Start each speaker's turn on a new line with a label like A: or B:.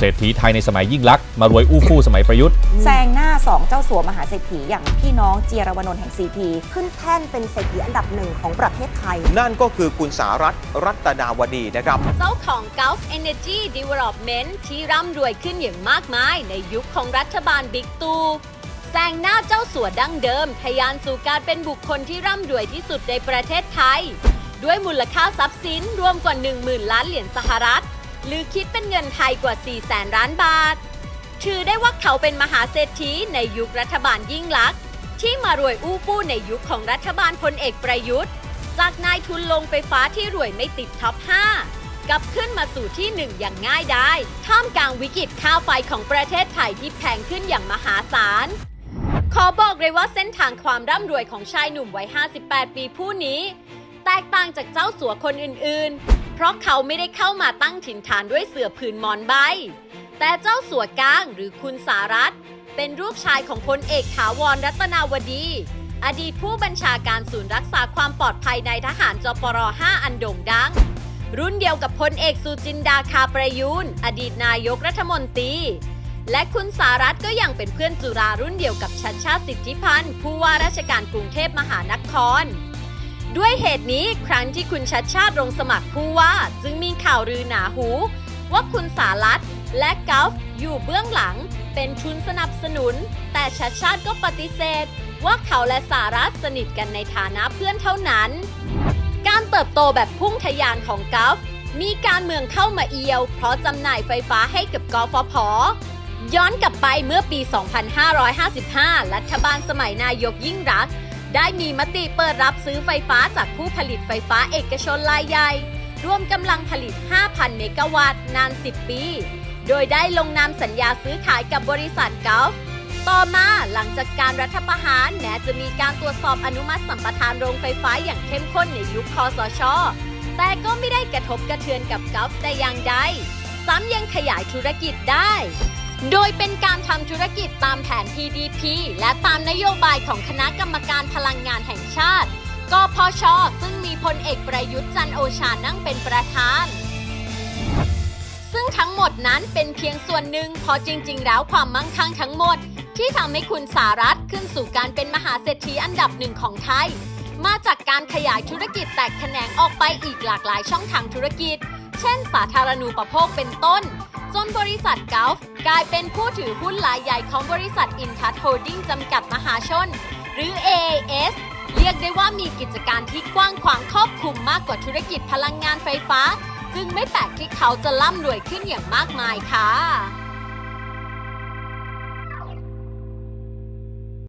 A: เศรษฐีไทยในสมัยยิ่งลักษณ์มารวยอู้ฟู่สมัยประยุทธ์
B: แซงหน้า 2 เจ้าสัวมหาเศรษฐีอย่างพี่น้องเจียรวนนท์แห่งซีพี
C: ขึ้นแท่นเป็นเศรษฐีอันดับหนึ่งของประเทศไทย
D: นั่นก็คือคุณสารัตน์รัตนาวดีนะครับ
E: เจ้าของ Gulf Energy Development ที่ร่ำรวยขึ้นอย่างมากมายในยุคของรัฐบาลบิ๊กตูแซงหน้าเจ้าสัวดั้งเดิมทะยานสู่การเป็นบุคคลที่ร่ำรวยที่สุดในประเทศไทย ด้วยมูลค่าทรัพย์สินรวมกว่า 10,000 ล้านเหรียญสหรัฐ หรือคิดเป็นเงินไทยกว่า 4 แสนล้านบาท ถือได้ว่าเขาเป็นมหาเศรษฐีในยุครัฐบาลยิ่งลักษณ์ที่มารวยอู้ฟู่ในยุคของรัฐบาลพลเอกประยุทธ์ จากนายทุนลงไฟฟ้าที่รวยไม่ติดท็อป 5 กลับขึ้นมาสู่ที่ 1 อย่างง่ายได้ ท่ามกลางวิกฤตค่าไฟของประเทศไทยที่แพงขึ้นอย่างมหาศาล ขอบอกเลยว่าเส้นทางความร่ำรวยของชายหนุ่มวัย 58 ปีผู้นี้ แตกต่างจากเจ้าสัวคนอื่นๆ ราะเขาไม่ได้เข้ามาตั้งถิ่นฐานด้วยเสือผืนหมอนใบ แต่เจ้าสัวกลางหรือคุณสารัตเป็นรูปชายของพลเอกถาวรรัตนาวดี อดีตผู้บัญชาการศูนย์รักษาความปลอดภัยในทหารจปร 5 อันโด่งดัง รุ่นเดียวกับพลเอกสุจินดาคาประยูนอดีตนายกรัฐมนตรี และคุณสารัตก็ยังเป็นเพื่อนจุรารุ่นเดียวกับชัดชาติสิทธิพันธ์ผู้ว่าราชการกรุงเทพมหานคร ด้วยเหตุนี้ครั้งที่คุณชัดชาติลงสมัครผู้ว่า จึงมีข่าวลือหนาหู ว่าคุณสารัตและกอล์ฟอยู่เบื้องหลัง เป็นทุนสนับสนุน แต่ชัดชาติก็ปฏิเสธ ว่าเขาและสารัตสนิทกันในฐานะเพื่อนเท่านั้น การเติบโตแบบพุ่งทะยานของกอล์ฟมีการเมืองเข้ามาเอียว เพราะจำหน่ายไฟฟ้าให้กับกฟผย้อนกลับไปเมื่อปี 2555 รัฐบาลสมัยนายกยิ่งรักษ ได้มีมติเปิดรับซื้อไฟฟ้าจากผู้ผลิตไฟฟ้าเอกชนรายใหญ่รวมกำลังผลิต 5,000 เมกะวัตต์นาน 10 ปี โดยได้ลงนามสัญญาซื้อขายกับบริษัทเกลฟต่อมาหลังจากการรัฐประหารแม้จะมีการตรวจสอบอนุมัติสัมปทานโรงไฟฟ้าอย่างเข้มข้นในยุคคอสช แต่ก็ไม่ได้กระทบกระเทือนกับเกลฟแต่อย่างใด ซ้ำยังขยายธุรกิจได้ โดยเป็นการทำธุรกิจตามแผน PDP และตามนโยบายของคณะกรรมการพลังงานแห่งชาติ กพช ซึ่งมีพลเอกประยุทธ์จันโอชานั่งเป็นประธาน ซึ่งทั้งหมดนั้นเป็นเพียงส่วนหนึ่งพราะจริง ๆ แล้วความมั่งคั่งทั้งหมด ที่ทำให้คุณสารัตขึ้นสู่การเป็นมหาเศรษฐีอันดับหนึ่งของไทย มาจากการขยายธุรกิจแตกแขนงออกไปอีกหลากหลายช่องทางธุรกิจ เช่น สาธารณูปโภคเป็นต้น จนบริษัทเกลฟกลายเป็นผู้ถือหุ้นรายใหญ่ของบริษัทอินทัชโฮดดิ้งจำกัดมหาชน หรือ AAS เรียกได้ว่ามีกิจการที่กว้างขวางครอบคลุมมากกว่าธุรกิจพลังงานไฟฟ้า จึงไม่แปลกที่เขาจะร่ำรวยขึ้นอย่างมากมายค่ะ